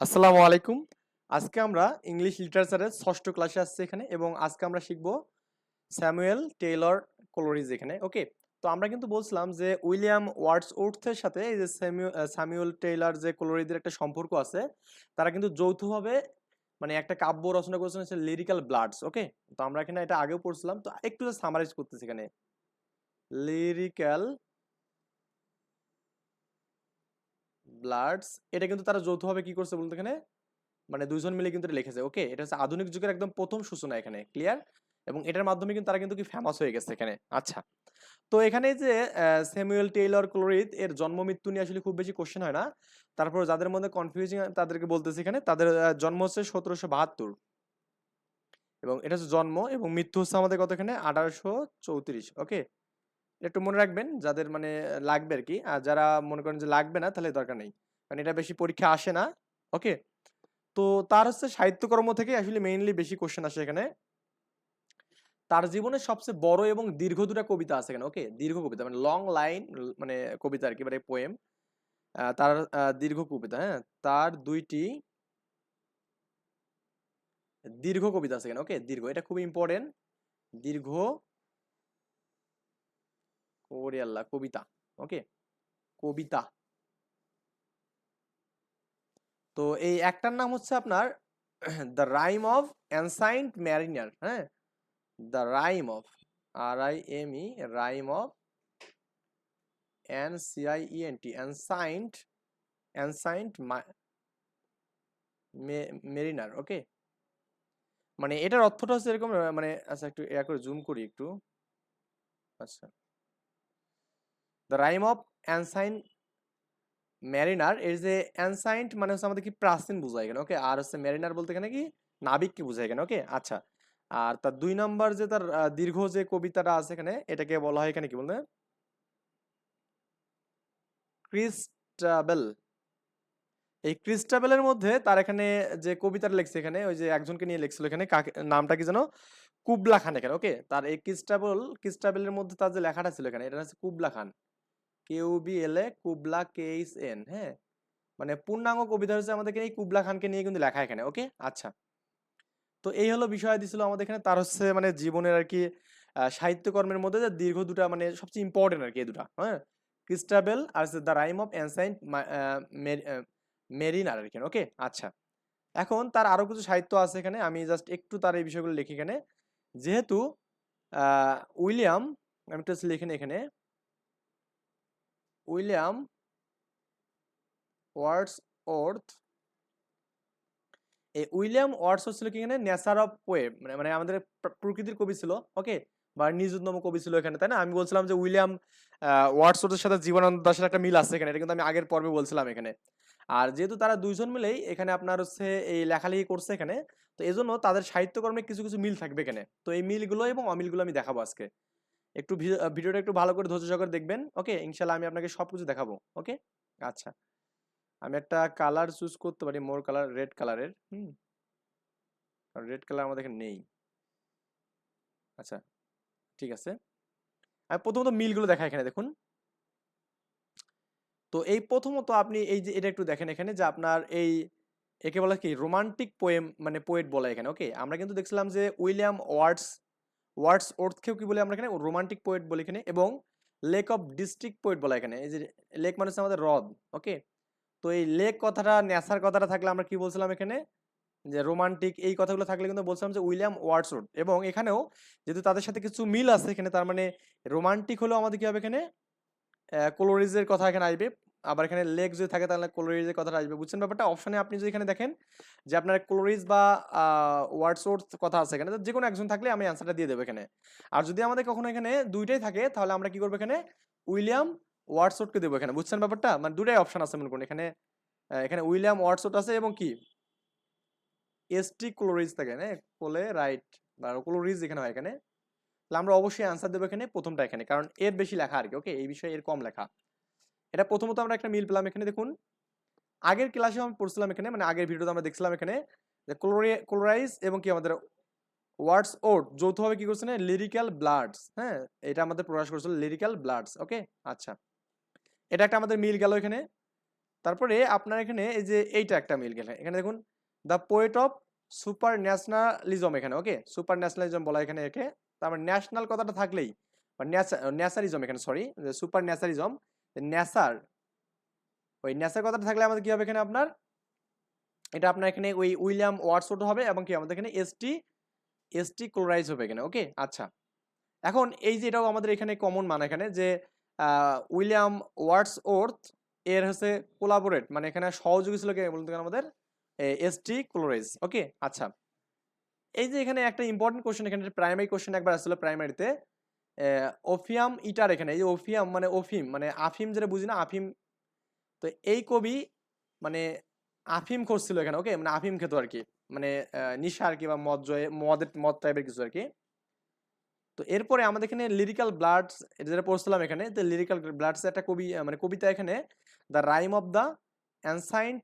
আসসালামু আলাইকুম। আজকে আমরা ইংলিশ লিটারেচারের ষষ্ঠ ক্লাসে আসছি এখানে এবং আজকে আমরা শিখব স্যামুয়েল টেইলর কোলোরিজ এখানে ওকে তো আমরা কিন্তু বলছিলাম যে উইলিয়াম ওয়ার্ডস উর্থের সাথে এই যে স্যামুয়েল টেইলর যে কোলোরিজের একটা সম্পর্ক আছে, তারা কিন্তু যৌথভাবে মানে একটা কাব্য রচনা করেছেন হচ্ছে লিরিক্যাল ব্লাডস ওকে তো আমরা এখানে এটা আগেও পড়ছিলাম, তো একটু সামারাইজ করতেছি এখানে। লিরিক্যাল ব্লাডস, এটা কিন্তু তারা যৌথভাবে কি করছে বলতে এখানে? মানে দুইজন মিলে কিন্তু এটা লিখেছে, ওকে? এটা হচ্ছে আধুনিক যুগের একদম প্রথম সূচনা এখানে, ক্লিয়ার? এবং এটার মাধ্যমে কিন্তু তারা কিন্তু কি ফেমাস হয়ে গেছে এখানে আচ্ছা। তো এখানে যে স্যামুয়েল টেইলর ক্লোরিদ এর জন্ম মৃত্যু নিয়ে আসলে খুব বেশি কোশ্চেন হয় না। তারপর যাদের মধ্যে কনফিউজিং তাদেরকে বলতেছি এখানে, তাদের জন্ম হচ্ছে সতেরোশো বাহাত্তর। এবং এটা হচ্ছে জন্ম এবং মৃত্যু হচ্ছে আমাদের কত এখানে? আঠারোশো চৌত্রিশ, ওকে? একটু মনে রাখবেন, যাদের মানে লাগবে আর কি আর যারা মনে করেন যে লাগবে না, তাহলে দরকার নেই। কারণ এটা বেশি পরীক্ষা আসে না, ওকে? তো তার হচ্ছে সাহিত্যকর্ম থেকে আসলে মেইনলি বেশি কোশ্চেন আসে এখানে। তার জীবনের সবচেয়ে বড় এবং দীর্ঘ দুটা কবিতা আছে এখানে, ওকে? দীর্ঘ কবিতা মানে লং লাইন মানে কবিতা আর কি মানে পোয়েম তার দীর্ঘ কবিতা হ্যাঁ? তার দুইটি দীর্ঘ কবিতা আছে এখানে, ওকে? দীর্ঘ, এটা খুব ইম্পর্টেন্ট দীর্ঘ ওরে আল্লাহ কবিতা ওকে কবিতা। তো এই একটার নাম হচ্ছে আপনার the rime of ancient mariner হ্যাঁ? The rime of R I M E rime of N N T ancient ancient mariner okay মানে এটার অর্থটা হচ্ছে এরকম মানে আচ্ছা একটু এ করে জুম করি একটু। আচ্ছা। The rime of ancient mariner এর যে অ্যানসাইন্ট মানে হচ্ছে আমাদের কি প্রাচীন বোঝায় এখানে ওকে আর হচ্ছে ম্যারিনার বলতে এখানে কি? নাবিককে বোঝায় এখানে ওকে আচ্ছা। আর তার দুই নাম্বার যে তার দীর্ঘ যে কবিতাটা আছে এখানে, এটাকে বলা হয় এখানে কি বলতে? ক্রিস্টাবেল। এই ক্রিস্টাবেলের মধ্যে তার এখানে যে কবিতাটা লিখছে এখানে, ওই যে একজনকে নিয়ে লিখছিল এখানে নামটা কি যেন? কুবলা খান এখানে ওকে তার এই ক্রিস্টাবেল, ক্রিস্টাবেলের মধ্যে তার যে লেখাটা ছিল এখানে এটা হচ্ছে কুবলা খান। কেউ বি এল এ কুবলা কেইস এন হ্যাঁ? মানে পূর্ণাঙ্গ কবিতা হচ্ছে আমাদেরকে এই কুবলা খানকে নিয়ে কিন্তু লেখা এখানে, ওকে? আচ্ছা। তো এই হলো বিষয় দিছিল আমাদের এখানে, তার হচ্ছে মানে জীবনের আর কি সাহিত্যকর্মের মধ্যে যে দীর্ঘ দুটা মানে সবচেয়ে ইম্পর্টেন্ট আর কি এই দুটা হ্যাঁ? Christabel R the rime of ancient mariner আর কি, ওকে? আচ্ছা। এখন তার আরও কিছু সাহিত্য আছে এখানে, আমি জাস্ট একটু তার এই বিষয়গুলো লিখি এখানে। যেহেতু উইলিয়াম, আমি একটু লিখে নিই এখানে। উইলিয়াম ওয়ার্ডস ওর্থ এই উইলিয়াম ওয়ার্ডস ছিল কি এখানে নেচার অফ ওয়েব মানে মানে আমাদের প্রকৃতির কবি ছিল, ওকে? বা নিযুতম কবি ছিল এখানে, তাই না? আমি বলছিলাম যে উইলিয়াম ওয়ার্ডসওয়ার্থের সাথে জীবনানন্দ দাশের একটা মিল আছে এখানে, এটা কিন্তু আমি আগের পর্বে বলছিলাম এখানে। আর যেহেতু তারা দুইজন মিলেই এখানে আপনার হচ্ছে এই লেখালেখি করছে এখানে, তো এজন্য তাদের সাহিত্যকর্মে কিছু কিছু মিল থাকবে এখানে। তো এই মিলগুলো এবং অমিলগুলো আমি দেখাবো আজকে। একটু ভিডিওটা একটু ভালো করে ধৈর্য সহকারে দেখবেন। ওকে? ইনশাল্লাহ আমি আপনাকে সব কিছু দেখাবো। ওকে? আচ্ছা। আমি একটা কালার চুজ করতে পারি, মোর কালার, রেড কালারের। হুম? রেড কালার আমাদের এখানে নেই। আচ্ছা ঠিক আছে। আমি প্রথমত মিলগুলো দেখা এখানে, দেখুন। তো এই প্রথমত আপনি এই যে, এটা একটু দেখেন এখানে যে, আপনার এই একে বলা কি? রোমান্টিক পোয়েম মানে পোয়েট বলা এখানে, ওকে? আমরা কিন্তু দেখছিলাম যে, উইলিয়াম ওয়ার্ডস ওয়ার্ডস ওর্থকেও কি বলে আমরা এখানে? রোমান্টিক পোয়েট বলি এখানে এবং লেক অফ ডিস্ট্রিক্ট পোয়েট বলা এখানে। এই যে লেক মানে হচ্ছে আমাদের হ্রদ, ওকে? তো এই লেক কথাটা ন্যাসার কথাটা থাকলে আমরা কি বলছিলাম এখানে? যে রোমান্টিক এই কথাগুলো থাকলে কিন্তু বলছিলাম যে উইলিয়াম ওয়ার্ডসওয়ার্থ এবং এখানেও যেহেতু তাদের সাথে কিছু মিল আছে এখানে, তার মানে রোমান্টিক হলেও আমাদের কি হবে এখানে? কোলোরিজের কথা এখানে আসবে। আবার এখানে লেক যদি থাকে তাহলে কোলোরিজের কথাটা আসবে। বুঝছেন ব্যাপারটা? অপশনে আপনি যদি এখানে দেখেন যে আপনার কোলোরিজ বা ওয়ার্ডসওয়ার্থ কথা আছে এখানে যে কোনো একজন থাকলে আমি অ্যান্সারটা দিয়ে দেবো এখানে। আর যদি আমাদের কখনো এখানে দুইটাই থাকে, তাহলে আমরা কি করব এখানে? উইলিয়াম ওয়ার্ডসওয়ার্থকে দেবো এখানে। বুঝছেন ব্যাপারটা? মানে দুটাই অপশন আছে মনে করুন। এখানে এখানে উইলিয়াম ওয়ার্ডসওয়ার্থ আছে এবং কি? এসটি ক্লোরিজ থাকে না কোলে রাইট বা ক্লোরিজ এখানে হয় এখানে। তাহলে আমরা অবশ্যই আনসার দেবো এখানে প্রথমটা এখানে, কারণ এর বেশি লেখা আর কি ওকে এই বিষয়ে এর কম লেখা। এটা প্রথমত আমরা একটা মিল পেলাম এখানে, দেখুন। আগের ক্লাসে আমি পড়ছিলাম এখানে মানে আগের ভিডিওতে আমরা দেখছিলাম এখানে যে ক্লোরি, ক্লোরাইজ এবং কি আমাদের ওয়ার্ডস ওট যৌথভাবে কি করছে না, লিরিক্যাল ব্লাডস হ্যাঁ? এটা আমাদের প্রকাশ করেছিল লিরিক্যাল ব্লাডস, ওকে? আচ্ছা। এটা একটা আমাদের মিল গেল এখানে। তারপরে আপনার এখানে এই যে এইটা একটা মিল গেলে। এখানে দেখুন, the poet of super nationalism এখানে, ওকে? সুপার ন্যাশনালিজম বলা এখানে একে। তারপর ন্যাশনাল কথাটা থাকলেই, বা এখানে, সরি সুপার ন্যাসারিজম ন্যাসার ওই ন্যাসার কথাটা থাকলে আমাদের কি হবে এখানে আপনার? এটা আপনার এখানে ওই উইলিয়াম ওয়ার্ডসওয়ার্থ হবে এবং কি আমাদের এখানে এসটি এসটি ক্লোরাইজ হবে এখানে ওকে আচ্ছা। এখন এই যে এটাও আমাদের এখানে কমন মান এখানে যে উইলিয়াম উইলিয়াম ওয়ার্ডসওয়ার্থ এর হচ্ছে কোলাবোরেট মানে এখানে সহযোগী ছিল কে বলতে গেলে আমাদের? এসটি ক্লোরাইজ ওকে আচ্ছা। এই যে এখানে একটা ইম্পর্টেন্ট কোশ্চেন এখানে প্রাইমারি কোশ্চেন একবার আসছিল প্রাইমারিতে ওফিয়াম ইটার এখানে, এই যে ওফিয়াম মানে ওফিম মানে আফিম যেটা বুঝি না, আফিম। তো এই কবি মানে আফিম করছিল এখানে ওকে মানে আফিম খেত আর কি মানে নিশা আর কি বা মদ জয়ে মদের মদ টাইপের কিছু আর কি। তো এরপরে আমাদের এখানে লিরিক্যাল ব্লাডস এটা যেটা পড়ছিলাম এখানে, তো লিরিক্যাল ব্লাডস একটা কবি মানে কবিতা এখানে the rime of the ancient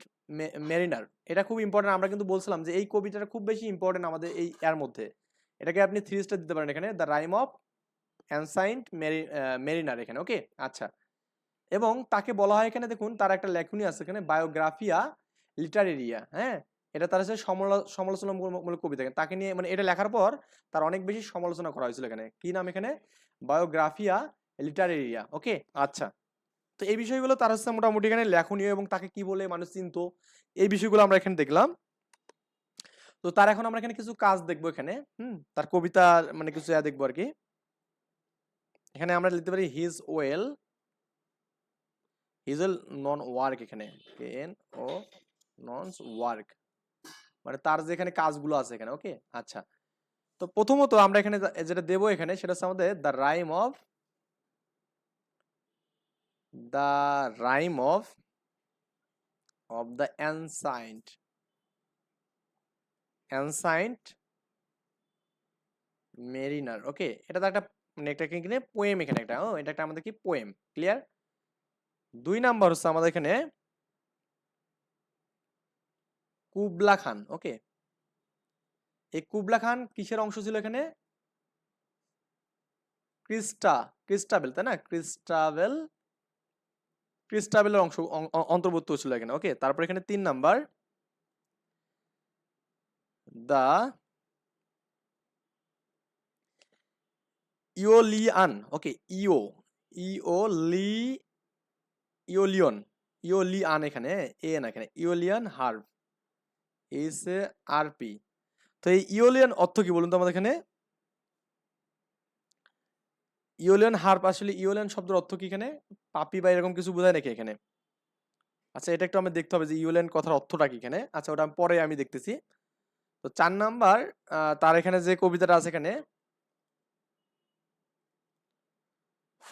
mariner এটা খুব ইম্পর্টেন্ট আমরা কিন্তু বলছিলাম যে এই কবিতাটা খুব বেশি ইম্পর্টেন্ট আমাদের এই, এর মধ্যে। এটাকে আপনি থ্রি স্টার দিতে পারেন এখানে the rime of ancient mariner এখানে, ওকে? আচ্ছা। এবং তাকে বলা হয় এখানে, দেখুন, তার একটা লেখনী আছে এখানে, বায়োগ্রাফিয়া লিটারেরিয়া হ্যাঁ? এটা তার হচ্ছে সমালো- সমালোচনামূলক কবিতা তাকে নিয়ে মানে এটা লেখার পর তার অনেক বেশি সমালোচনা করা হয়েছিল এখানে। কি নাম এখানে? বায়োগ্রাফিয়া লিটারেরিয়া, ওকে? আচ্ছা। তো এই বিষয়গুলো তার হচ্ছে মোটামুটি এখানে লেখনীয় এবং তাকে কি বলে মানুষ চিনতো, এই বিষয়গুলো আমরা এখানে দেখলাম। তো তার এখন আমরা এখানে কিছু কাজ দেখব এখানে, হুম? তার কবিতা মানে কিছু দেখব আর কি। এখানে আমরা লিখতে পারি his well his well non work এখানে ও নন ওয়ার্ক মানে তার যে এখানে কাজগুলো আছে এখানে ওকে আচ্ছা তো প্রথমত আমরা এখানে যেটা দেবো এখানে সেটা হচ্ছে আমাদের the rime of the rime of of the ancient ancient mariner okay এটা তো একটা মানে একটা কি এখানে? পোয়েম এখানে একটা, ও এটা একটা আমাদের কি? পোয়েম ক্লিয়ার দুই নাম্বার হচ্ছে আমাদের এখানে কুবলা খান ওকে এই কুবলা খান কিসের অংশ ছিল এখানে? ক্রিস্টা, ক্রিস্টাবেল, তাই না? ক্রিস্টাবেল, ক্রিস্টাবেলের অংশ অন্তর্ভুক্ত ছিল এখানে ওকে তারপর এখানে তিন নাম্বার, দা ইওলিয়ান ওকে ইও ইও লি ইওলিয়ন ইওলিয়ান এখানে এ না এখানে। Aeolian harp H A R P তো এই ইওলিয়ান অর্থ কি বলুন তো আমাদের এখানে? ইওলিয়ান হার্প আসলে ইওলিয়ান শব্দের অর্থ কি এখানে? পাপি বা এরকম কিছু বোঝায় নাকি এখানে? আচ্ছা এটা একটু আমি দেখতে হবে যে ইওলিয়ান কথার অর্থটা কি এখানে? আচ্ছা ওটা পরে আমি দেখতেছি। তো চার নাম্বার তার এখানে যে কবিতাটা আছে এখানে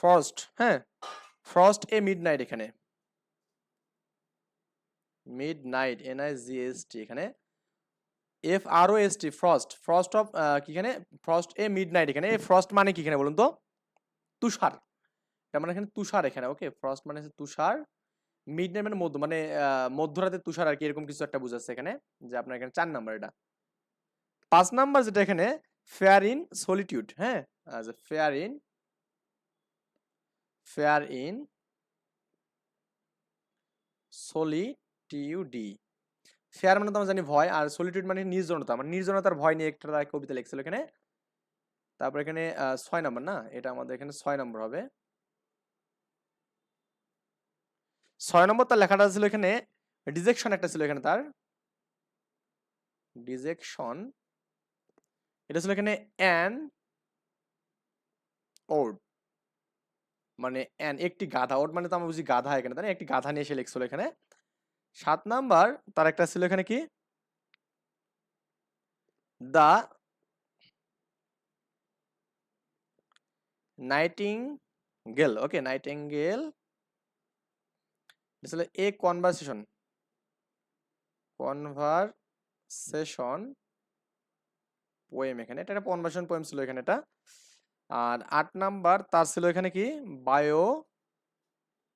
ফ্রস্ট হ্যাঁ? ফ্রস্ট এ মিড নাইট এখানে। Midnight N I G S T এখানে F R O S T frost frost of কি এখানে? ফ্রস্ট এ মিড নাইট এখানে ফ্রস্ট মানে কি এখানে বলুন তো? তুষার। এটা মানে এখানে তুষার এখানে ওকে ফ্রস্ট মানে তুষার। মিড নাইট মানে মধ্য মানে মধ্যরাতে তুষার আর কি, এরকম কিছু একটা বুঝাচ্ছে এখানে, যে আপনার এখানে চার নাম্বার এটা। পাঁচ নাম্বার যেটা এখানে ফেয়ার ইন সলিটিউড হ্যাঁ? Fair in fair in solitude fair মানে তো আমরা জানি ভয়, আর সলিটিউড মানে নির্জনতা। মানে নির্জনতার ভয় নিয়ে একটা তার কবিতা লিখছিল এখানে। তারপর এখানে ছয় নম্বর না? এটা আমাদের এখানে ছয় নম্বর হবে। ছয় নম্বর তার লেখাটা ছিল এখানে ডিজেকশন একটা ছিল এখানে তার। ডিজেকশন এটা ছিল এখানে অ্যান ওড মানে অ্যান একটি গাধা ওড মানে তো আমরা বুঝি গাধা এখানে, তাই না? একটি গাধা নিয়ে এসে লিখছিল এখানে। সাত নাম্বার, তার একটা ছিল এখানে কি? দা নাইটিং গেল ওকে নাইটিঙ্গেল আসলে এ কনভারসেশন কনভারসেশন পোয়েম এখানে, এটা একটা কনভারসেশন পোয়েম ছিল এখানে, এটা। আর আট নাম্বার তার ছিল এখানে কি? বায়ো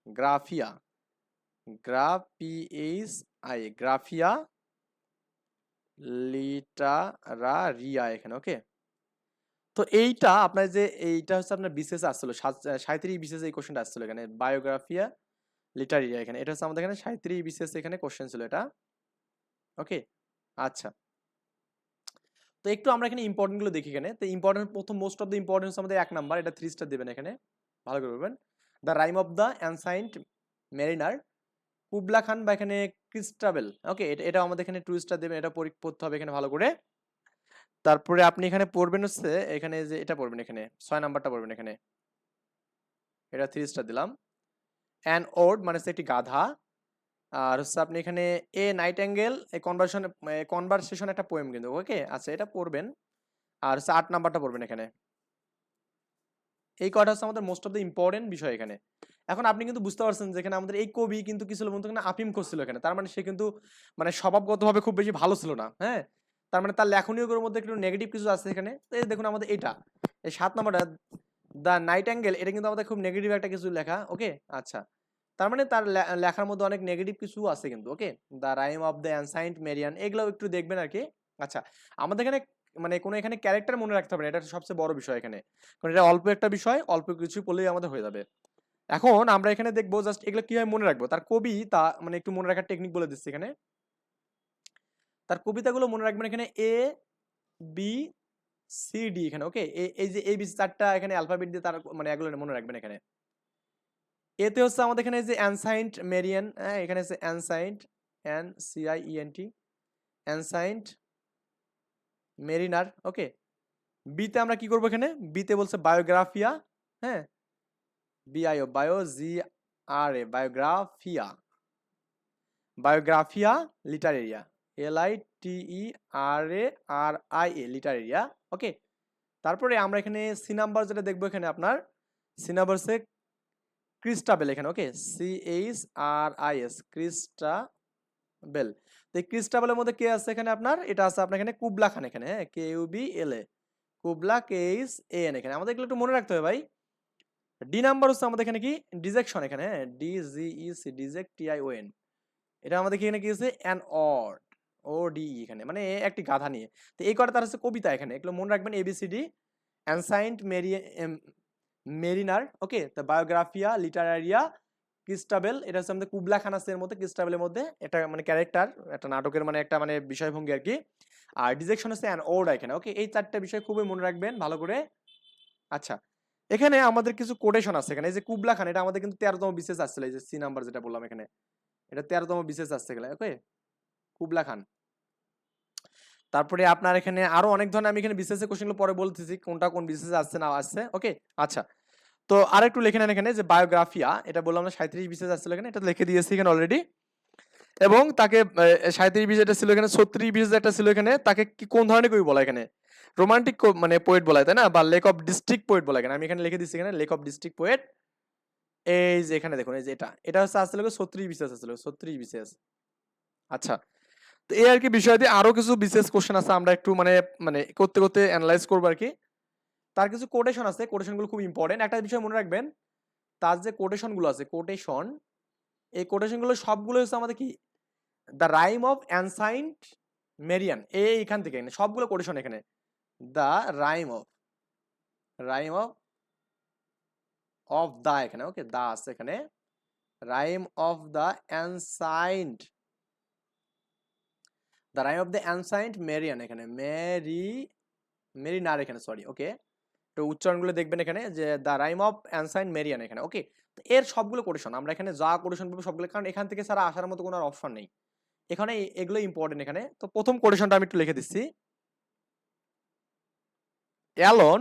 গ্রাফিয়া গ্রাফিএইচ আই গ্রাফিয়া লিটারারিয়া এখানে, ওকে? তো এইটা আপনার যে এইটা হচ্ছে আপনার বিশেষ আসছিল সাঁত্রিশ বিশেষ এই কোশ্চেনটা আসছিল এখানে, বায়োগ্রাফিয়া লিটারিয়া এখানে। এটা হচ্ছে আমাদের এখানে সাঁত্রিশ বিশেষ এখানে কোশ্চেন ছিল এটা, ওকে? আচ্ছা। তো একটু আমরা এখানে ইম্পর্টেন্টগুলো দেখি এখানে। তো ইম্পর্টেন্ট প্রথম মোস্ট অফ দ্য ইম্পর্টেন্স আমাদের এক নাম্বার এটা থ্রি স্টার দেবেন এখানে। ভালো করে বলবেন। The rime of the ancient mariner Kubla Khan বা এখানে ক্রিস্টাবেল ওকে এটা এটা আমাদের এখানে টু স্টার দেবেন, এটা পড়তে হবে এখানে ভালো করে। তারপরে আপনি এখানে পড়বেন হচ্ছে, এখানে যে, এটা পড়বেন এখানে, ছয় নাম্বারটা পড়বেন এখানে। এটা থ্রি স্টার দিলাম। অ্যান ওড মানে হচ্ছে একটি গাধা। আর হচ্ছে আপনি এখানে এ নাইট অ্যাঙ্গেল এই কনভারসন কনভারসেশন একটা পোয়েম কিন্তু ওকে আচ্ছা এটা পড়বেন। আর হচ্ছে আট নাম্বারটা পড়বেন এখানে। এই কয়টা হচ্ছে আমাদের মোস্ট অফ দ্য ইম্পর্টেন্ট বিষয় এখানে। এখন আপনি কিন্তু বুঝতে পারছেন যে এখানে আমাদের এই কবি কিন্তু কি ছিল বলতে এখানে আফিম করছিল এখানে। তার মানে সে কিন্তু মানে স্বভাবগতভাবে খুব বেশি ভালো ছিল না হ্যাঁ? তার মানে তার লেখনীয়গুলোর মধ্যে একটু নেগেটিভ কিছু আছে এখানে। এই দেখুন আমাদের এটা। এই সাত নাম্বারটা দ্য নাইট অ্যাঙ্গেল এটা কিন্তু আমাদের খুব নেগেটিভ একটা কিছু লেখা ওকে আচ্ছা। তার মানে তার লেখার মধ্যে অনেক নেগেটিভ কিছু আছে কিন্তু okay the rime of the ancient mariner এগুলো একটু দেখবেন আর কি আচ্ছা আমাদের এখানে মানে কোনো এখানে ক্যারেক্টার মনে রাখতে হবে না, এটা সবচেয়ে বড় বিষয় এখানে। কারণ এটা অল্প একটা বিষয়, অল্প কিছু পড়লেই আমাদের হয়ে যাবে। এখন আমরা এখানে দেখব জাস্ট এগুলো কীভাবে মনে রাখব। তার কবি তা মানে একটু মনে রাখার টেকনিক বলে দিচ্ছি এখানে। তার কবিতাগুলো মনে রাখবেন এখানে এ বি সি ডি এখানে ওকে এই যে এই বি চারটা এখানে অ্যালফাবেট দিয়ে তার মানে এগুলো মনে রাখবেন এখানে। এতে হচ্ছে আমাদের এখানে যে অ্যানসাইন্ট মেরিয়ান হ্যাঁ এখানে হচ্ছে ancient, an C I E N T ancient mariner, okay? বিতে আমরা কি করব এখানে? বিতে বলছে বায়োগ্রাফিয়া হ্যাঁ? B I O bio, G R A, Biographia. Biographia Literaria L I T E R A R I A Literaria, okay? তারপরে আমরা এখানে সি নাম্বার যেটা দেখব এখানে আপনার, সি নাম্বার সে ক্রিস্টাবেল এখানে okay C H R I S Christabel. তো এই ক্রিস্টাবেলের মধ্যে কে আছে এখানে আপনার? এটা আছে আপনার এখানে কুবলা খান এখানে হ্যাঁ? K U B L A Kubla K H A N এখানে। আমাদের এগুলো একটু মনে রাখতে হবে ভাই। ডি নাম্বার হচ্ছে আমাদের এখানে কি? ডিজেকশন এখানে হ্যাঁ? D G E C deject T I O N এটা আমাদের এখানে কি হচ্ছে অ্যান অড ও ডি এখানে মানে একটি গাধা নিয়ে। তো এই কটা তার হচ্ছে কবিতা এখানে। এগুলো মনে রাখবেন A B C D ancient Mary mariner, okay, তো বায়োগ্রাফিয়া, লিটারারিয়া, ক্রিস্টাবেল, এটা হচ্ছে আমাদের কুবলা খান আছে এর মধ্যে, ক্রিস্টাবেলের মধ্যে, এটা মানে ক্যারেক্টার, একটা নাটকের মানে একটা মানে বিষয়ভঙ্গি আর কি। আর ডিজেকশন হচ্ছে অ্যান ওড এখানে ওকে, এই চারটা বিষয় খুবই মনে রাখবেন, ভালো করে। আচ্ছা এখানে আমাদের কিছু কোটেশন আছে এখানে, এই যে কুবলা খান এটা আমাদের কিন্তু তেরোতম বিশেষ আসছিল, এই যে সি নাম্বার যেটা বললাম এখানে, এটা তেরোতম বিশেষ আসছে এগুলো ওকে? কুবলা খান তারপরে আপনার এখানে আরও অনেক ধরনের আমি এখানে বিশেষ কোশ্চেনগুলো পরে বলতেছি, কোনটা কোন বিশেষ আসছে, না আসছে ওকে আচ্ছা। তো আরেকটু লিখে নেন এখানে যে বায়োগ্রাফিয়া এটা বললাম না সাঁত্রিশ বিশেষ আসছিল এখানে, এটা লিখে দিয়েছি এখানে অলরেডি এবং তাকে সাঁত্রিশ বিশ এটা ছিল এখানে, ছত্রিশ বিশ একটা ছিল এখানে, তাকে কি, কোন ধরনের কবি বলা এখানে? রোমান্টিক মানে পোয়েট বলা, তাই না? বা লেক অফ ডিস্ট্রিক্ট পোয়েট বলা এখানে, আমি এখানে লিখে দিচ্ছি এখানে লেক অফ ডিস্ট্রিক্ট পোয়েট এই যে এখানে দেখুন, এই যে এটা এটা হচ্ছে আসলে ছত্রিশ বিশেষ আসলে ছত্রিশ বিশেষ আচ্ছা। তো এই আর কি বিষয় দিয়ে আরও কিছু বিশেষ কোশ্চেন আছে, আমরা একটু মানে মানে করতে করতে অ্যানালাইজ করব আর কি। তার কিছু কোটেশন আছে কোটেশনগুলো খুব ইম্পর্টেন্ট একটা বিষয় মনে রাখবেন, তার যে কোটেশনগুলো আছে কোটেশন এই কোটেশনগুলো সবগুলো হচ্ছে আমাদের কি? The rime of ancient mariner এইখান থেকে এখানে সবগুলো কোটেশন এখানে। The rime of rime of of the এখানে ওকে দা আছে এখানে। Rime of the ancient the rime of the ancient mariner এখানে মেরি মেরিনার এখানে সরি ওকে তো উচ্চারণগুলো দেখবেন এখানে যে the rime of ancient mariner এখানে ওকে তো এর সবগুলো কোটেশন আমরা এখানে যা কোটেশন পাবো সবগুলো, কারণ এখান থেকে ছাড়া আসার মতো কোনো অপশন নেই। এখানে এগুলো ইম্পর্টেন্ট এখানে। তো প্রথম কোটেশনটা আমি একটু লিখে দিচ্ছি। Alone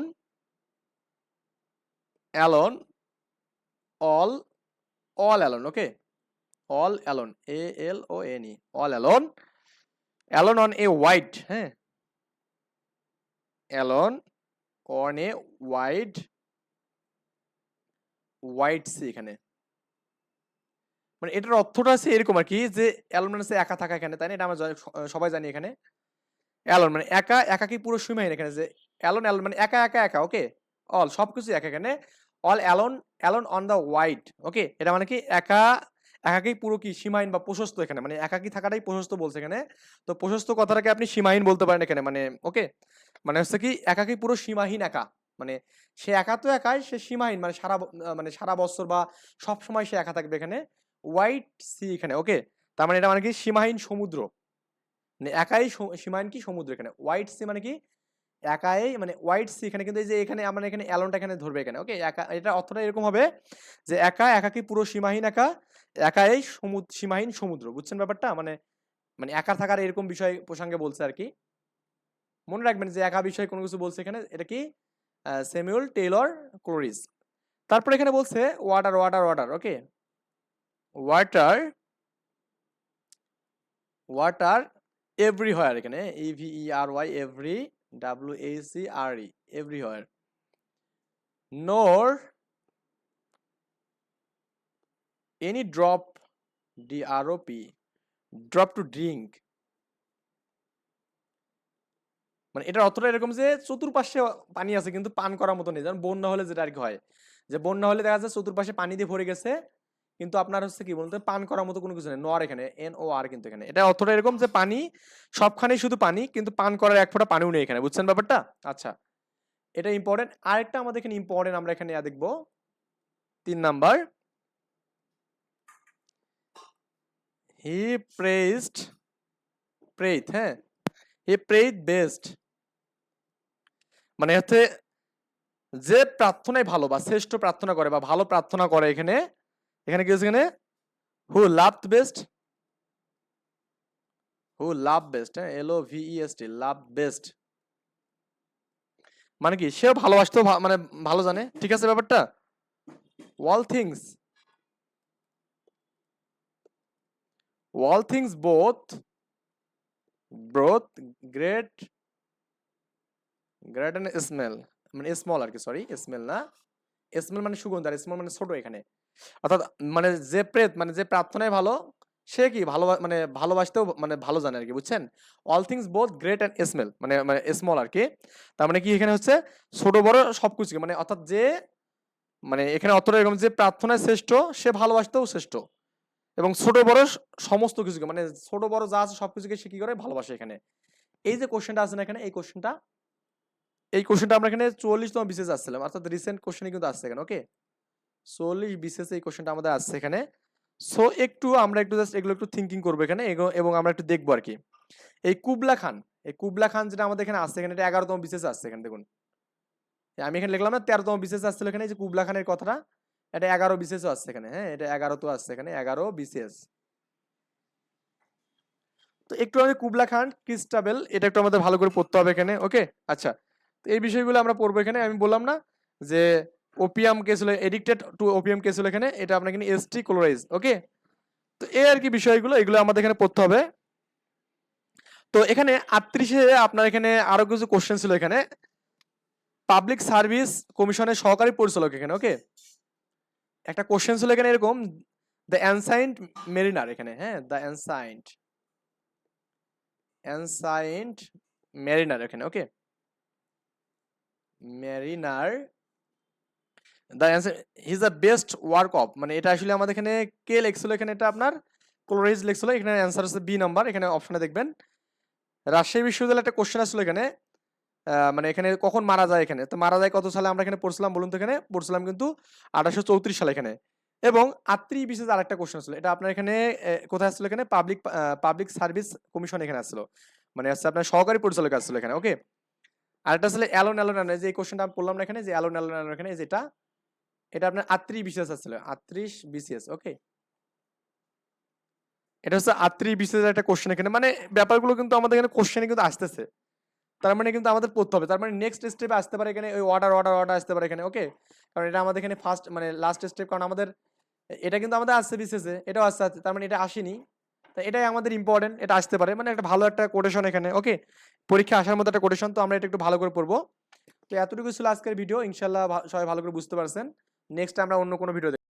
alone all all alone okay all alone A L O N E all alone alone on a white হ্যাঁ? Alone on a white white sea এখানে। মানে এটার অর্থটা আছে এরকম আর কি যে অ্যালন মানে একা থাকা এখানে, তাই না? এটা আমরা সবাই জানি এখানে। অ্যালন মানে একা একা কি পুরো সীমাহীন এখানে যে অ্যালন অ্যালন মানে একা একা একা, ওকে? অল সব সবকিছু একা এখানে। All alone alone on the white, okay? এটা মানে কি একা একাকি পুরো কি সীমাহীন বা প্রশস্ত এখানে? মানে একাকি থাকাটাই প্রশস্ত বলছে এখানে। তো প্রশস্ত কথাটাকে আপনি সীমাহীন বলতে পারেন এখানে মানে ওকে? মানে হচ্ছে কি, একাকি পুরো সীমাহীন একা। মানে সে একা তো একাই, সে সীমাহীন। মানে সারা মানে সারা বছর বা সব সময় সে একা থাকবে এখানে। হোয়াইট সি এখানে, ওকে? তার মানে এটা মানে কি? সীমাহীন সমুদ্র। মানে একাই সীমাহীন কি? সমুদ্র এখানে। হোয়াইট সি মানে কি? একাই মানে হোয়াইট সি এখানে কিন্তু এই যে এখানে আমরা এখানে অ্যালনটা এখানে ধরবে এখানে ওকে একা, এটা অর্থটা এরকম হবে যে একা একাকি পুরো সীমাহীন একা? একাই সমুদ্র সীমাহীন সমুদ্র, বুঝছেন ব্যাপারটা? মানে মানে একা থাকার এরকম বিষয় প্রসঙ্গে বলছে আর কি। মনে রাখবেন যে একা বিষয় কোনো কিছু বলছে এখানে, এটা কি? স্যামুয়েল টেইলর ক্লোরিস তারপর এখানে বলছে water water water okay water water everywhere এখানে E V E R Y every W A C R E everywhere nor any drop D R O P drop to drink মানে এটার অর্থটা এরকম যে চতুর্পাশে পানি আছে কিন্তু পান করার মতো নেই। যেমন বন্যা হলে যেটা আর কি হয়, যে বন্যা হলে দেখা যাচ্ছে চতুর্পাশে পানি দিয়ে ভরে গেছে কিন্তু আপনার হচ্ছে কি বলতে পান করার মতো কোনো কিছু নেই। নর এখানে এন ও আর কিন্তু এখানে। এটা অর্থটা এরকম যে পানি, সবখানেই শুধু পানি, কিন্তু পান করার এক ফোঁটা পানিও নেই এখানে। বুঝছেন ব্যাপারটা? আচ্ছা এটা ইম্পর্টেন্ট আরেকটা আমাদের এখানে ইম্পর্টেন্ট আমরা এখানে দেখব। তিন নাম্বার। হি প্রেইজড প্রেইথ হ্যাঁ? হি প্রেইথ বেস্ট মানে হচ্ছে, যে প্রার্থনায় ভালো বা শ্রেষ্ঠ প্রার্থনা করে বা ভালো প্রার্থনা করে এখানে এখানে কি হচ্ছে এখানে? হু love best who love best হ্যাঁ? এল ও লাভ বেস্ট মানে কি, সে ভালোবাসতেও ভা- মানে ভালো জানে? ঠিক আছে ব্যাপারটা? All things things both broth great great and smell মানে স্মল আর কি সরি স্মেল না? স্মেল মানে সুগন্ধ, আর স্মল মানে ছোট এখানে। অর্থাৎ মানে যে প্রেত মানে যে প্রার্থনায় ভালো, সে কি ভালো মানে ভালোবাসতেও মানে ভালো জানে আর কি বুঝছেন all things both great and smell মানে মানে স্মল আর কি তার মানে কি এখানে হচ্ছে, ছোট বড় সবকিছু মানে অর্থাৎ যে মানে এখানে অতটা এরকম যে প্রার্থনায় শ্রেষ্ঠ, সে ভালোবাসতেও শ্রেষ্ঠ। এবং ছোট বড় সমস্ত কিছুকে মানে ছোট বড় যা আছে সবকিছুকে সে কি করে? ভালোবাসে এখানে। এই যে কোশ্চেনটা আছে না এখানে, এই কোশ্চেনটা এই কোশ্চেনটা আমরা এখানে চুয়াল্লিশতম বিশেষ আসছিলাম, অর্থাৎ রিসেন্ট কোশ্চেনে কিন্তু আসছে এখানে ওকে চল্লিশ বিশেষ এই কোশ্চেনটা আমাদের আসছে এখানে। সো একটু আমরা একটু জাস্ট এগুলো একটু থিঙ্কিং করব এখানে এবং আমরা একটু দেখব আর কি। এই কুবলা খান, এই কুবলা খান যেটা আমাদের এখানে আসছে এখানে, এটা এগারোতম বিশেষ আসছে এখানে, দেখুন। আমি এখানে লিখলাম না, তেরোতম বিশেষ আসছিল এখানে যে কুবলা খানের কথাটা, এটা এগারো বিশেষও আসছে এখানে হ্যাঁ এটা এগারো তো আসছে এখানে, এগারো বিশেষ তো একটু আমি কুবলা খান, ক্রিস্টাবেল, এটা একটু আমাদের ভালো করে পড়তে হবে এখানে ওকে আচ্ছা তো এই বিষয়গুলো আমরা পড়ব এখানে, আমি বললাম না যে ওপিয়াম কেস হলো এডিক্টেড টু ওপিয়াম কেস হলো এখানে এটা আপনার এখানে এসটি ক্লোরাইজ ওকে তো এই আর কি বিষয়গুলো, এগুলো আমাদের এখানে পড়তে হবে। তো এখানে আটত্রিশে আপনার এখানে আরও কিছু কোশ্চেন ছিল এখানে। পাবলিক সার্ভিস কমিশনের সহকারী পরিচালক এখানে ওকে একটা কোশ্চেন ছিল এখানে এরকম দ্য অ্যানসাইন্ট মেরিনার এখানে হ্যাঁ দ্য অ্যানসাইন্ট অ্যানসাইন্ট মেরিনার এখানে okay mariner the answer his the best work of মানে এটা আসলে আমাদের এখানে কে লেখছিল, এখানে এটা আপনার ক্লোরাইজ লেখছিল, এখানে অ্যান্সার হচ্ছে বি নাম্বার এখানে অপশনে দেখবেন। রাজশাহী বিশ্ববিদ্যালয়ে একটা কোশ্চেন আসছিল এখানে মানে এখানে কখন মারা যায় এখানে? তো মারা যায় কত সালে আমরা এখানে পড়ছিলাম বলুন তো এখানে? পড়ছিলাম কিন্তু আঠারোশো চৌত্রিশ সালে এখানে। এবং আত্রি বিশেষ আরেকটা কোশ্চেন আসলো এটা আপনার এখানে কোথায় আসছিল এখানে? পাবলিক পাবলিক সার্ভিস কমিশন এখানে আসলো মানে হচ্ছে আপনার সহকারী পরিচালক আসছিল এখানে ওকে আরেকটা আসলে অ্যালোন অ্যালোন যে এই কোশ্চেনটা আমি পড়লাম না এখানে, যে অ্যালোন অ্যালোন এখানে যেটা এটা আপনার আত্রিশ বিশেষ আসছিল। আত্রিশ বিসিএস ওকে এটা হচ্ছে আত্রিশ বিশেষ একটা কোশ্চেন এখানে। মানে ব্যাপারগুলো কিন্তু আমাদের এখানে কোশ্চেনে কিন্তু আসতেছে। তার মানে কিন্তু আমাদের পড়তে হবে। তার মানে নেক্সট স্টেপে আসতে পারে এখানে ওই অর্ডার অর্ডার অর্ডার আসতে পারে এখানে ওকে কারণ এটা আমাদের এখানে ফার্স্ট মানে লাস্ট স্টেপ কারণ আমাদের এটা কিন্তু আমাদের আসছে বিশেষে এটাও আসছে আসছে, তার মানে এটা আসেনি। তো এটাই আমাদের ইম্পর্টেন্ট এটা আসতে পারে। মানে একটা ভালো একটা কোটেশন এখানে ওকে পরীক্ষা আসার মতো একটা কোটেশন তো আমরা এটা একটু ভালো করে পড়ব। তো এতটুকু ছিল আজকের ভিডিও ইনশাল্লাহ সবাই ভালো করে বুঝতে পারছেন। নেক্সট আমরা অন্য কোনো ভিডিও